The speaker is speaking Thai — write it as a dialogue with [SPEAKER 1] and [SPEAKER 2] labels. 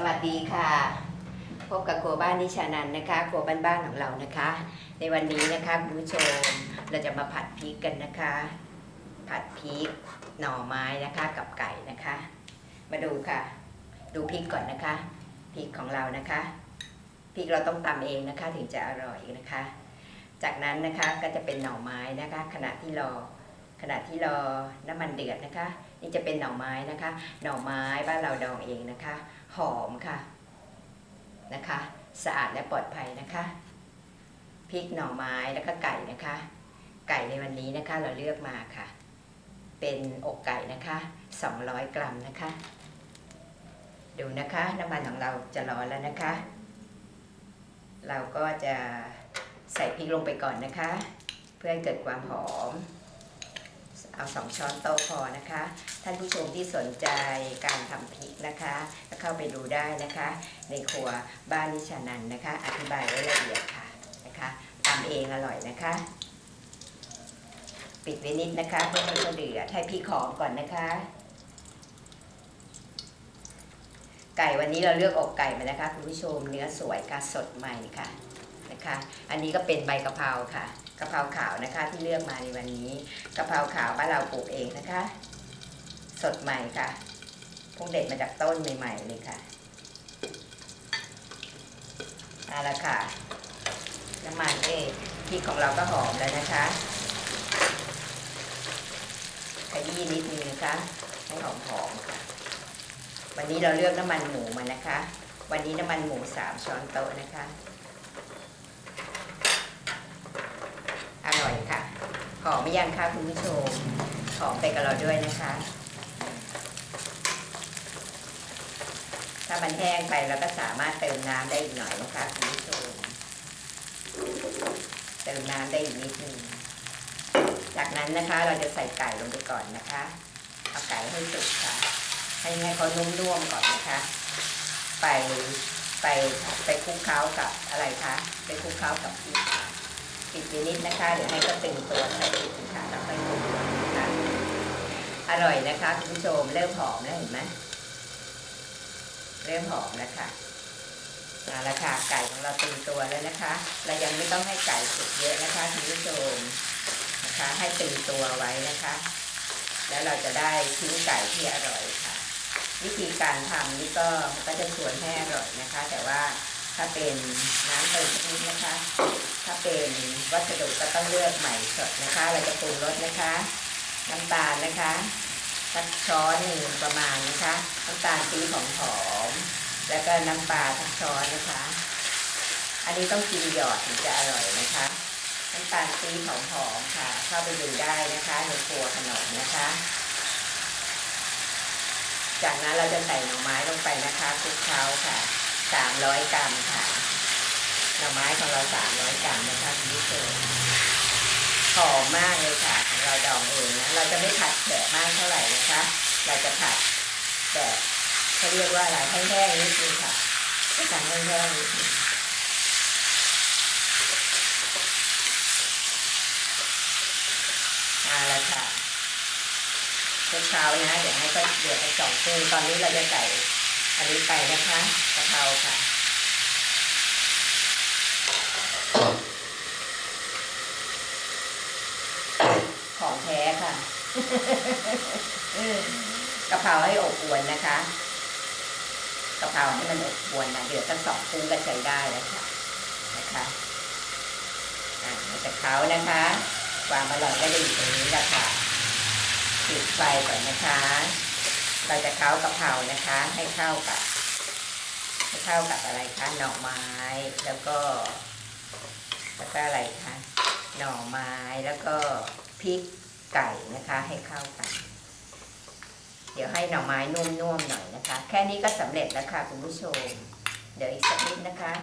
[SPEAKER 1] สวัสดีค่ะ พบกับครัวบ้านนิชานันนะคะครัวบ้านๆของเรานะคะ ในวันนี้นะคะคุณผู้ชมเราจะมาผัดพริกกันนะคะ ผัดพริกหน่อไม้นะคะกับไก่นะคะ มาดูค่ะ ดูพริกก่อนนะคะพริกของเรานะคะพริกเราต้องตำเองนะคะถึงจะอร่อยนะคะ จากนั้นนะคะก็จะเป็นหน่อไม้นะคะ ขณะที่รอ ขณะที่รอน้ำมันเดือดนะคะ นี่จะเป็นหน่อไม้นะคะ หน่อไม้บ้านเราดองเองนะคะ หอมค่ะนะคะ สะอาดและปลอดภัยนะคะพริกหน่อไม้แล้วก็ไก่นะคะ ไก่ในวันนี้นะคะเราเลือกมาค่ะ เป็นอกไก่นะคะ 200 กรัมนะคะ ดูนะคะน้ำมันของเราจะร้อนแล้วนะคะ เราก็จะใส่พริกลงไปก่อนนะคะ เพื่อให้เกิดความหอม เอาสองช้อนโต๊ะพอนะคะ ท่านผู้ชมที่สนใจการทำพริกนะคะก็เข้าไปดูได้นะคะ ในครัวบ้านนิชานันนะคะ อธิบายไว้ละเอียดค่ะนะคะทำเองอร่อยนะคะ ปิดไว้นิดนะคะเพื่อให้เขาเดือดให้พริกหอมก่อนนะคะ ไก่วันนี้เราเลือกอกไก่มานะคะคุณผู้ชมเนื้อสวยค่ะสดใหม่ค่ะ นะคะ อันนี้ก็เป็นใบกะเพราค่ะกะเพราขาวนะคะที่เลือกมาในวันนี้กะเพราขาวบ้านเราปลูกเองนะคะ สดใหม่ค่ะพุ่งเด็ดมาจากต้นใหม่ๆเลยค่ะเอาละค่ะน้ำมันเอยพริกของเราก็หอมแล้วนะคะขยี้นิดนึงนะคะให้หอมๆค่ะ วันนี้เราเลือกน้ำมันหมูมานะคะ วันนี้น้ำมันหมูสามช้อนโต๊ะนะคะ อร่อยค่ะ หอมไม่ยังคะคุณผู้ชมหอมไปกับเราด้วยนะคะ ถ้ามันแห้งไปเราก็สามารถเติมน้ำได้อีกหน่อยนะคะคุณผู้ชมเติมน้ำได้อีกนิดนึงจากนั้นนะคะเราจะใส่ไก่ลงไปก่อนนะคะเอาไก่ให้สุกค่ะ ให้ให้เขานุ่มๆก่อนนะคะ ไปไปไปคลุกเคล้ากับอะไรคะไปคลุกเคล้ากับพริกค่ะ ปิดนิดนะคะเดี๋ยวให้ก็ตึงตัวใส่อีกค่ะแล้วค่อยคลุกนะคะอร่อยนะคะคุณผู้ชมเริ่มหอมแล้วเห็นไหมเริ่มหอมแล้วค่ะเอาละค่ะไก่ของเราตึงตัวแล้วนะคะ เรายังไม่ต้องให้ไก่สุกเยอะนะคะคุณผู้ชมนะคะ ให้ตึงตัวไว้นะคะ แล้วเราจะได้ชิ้นไก่ที่อร่อยค่ะ วิธีการทำนี่ก็ก็จะชวนให้อร่อยนะคะ แต่ว่าถ้าเป็นน้ำเติมนิดนะคะ วัสดุก็ต้องเลือกใหม่สดนะคะ เราจะปรุงรสนะคะ น้ำตาลนะคะสักช้อนหนึ่งประมาณนะคะน้ำตาลปี๊บของหอมๆแล้วก็น้ำปลาสักช้อนนะคะ อันนี้ต้องกินหยอดถึงจะอร่อยนะคะน้ำตาลปี๊บของหอมๆค่ะ เข้าไปดูได้นะคะในครัวขนมนะคะ จากนั้นเราจะใส่หน่อไม้ลงไปนะคะคลุกเคล้าค่ะ 300 กรัมค่ะ หน่อไม้ของเรา300กรัมนะคะคุณผู้ชมหอมมากเลยค่ะของเราดองเองนะ เราจะไม่ผัดแบบมากเท่าไหร่นะคะ เราจะผัดแบบเขาเรียกว่าอะไรแห้งๆนิดนึงค่ะให้ผัดแห้งๆนิดนึงเอาละค่ะเคล้านะเดี๋ยวให้ก็เดือดไปสองครึ่งตอนนี้เราจะใส่อันนี้ไปนะคะกะเพราค่ะ ของแท้ค่ะ กะเพราให้อบอวนนะคะกะเพราให้มันอบอวนนะเดือดสักสองครึ่งก็ใช้ได้แล้วค่ะนะคะอ่เราจะเคล้านะคะ ความอร่อยก็จะอยู่ตรงนี้แหละค่ะปิดไฟก่อนนะคะ เราจะเค้ากะเพรานะคะ ให้เข้ากับให้เข้ากับอะไรคะหน่อไม้แล้วก็ แล้วก็อะไรคะหน่อไม้แล้วก็พริก ไก่นะคะให้เข้ากัน เดี๋ยวให้หน่อไม้นุ่มๆหน่อยนะคะ แค่นี้ก็สำเร็จแล้วค่ะคุณผู้ชม เดี๋ยวอีกสักนิดนะคะ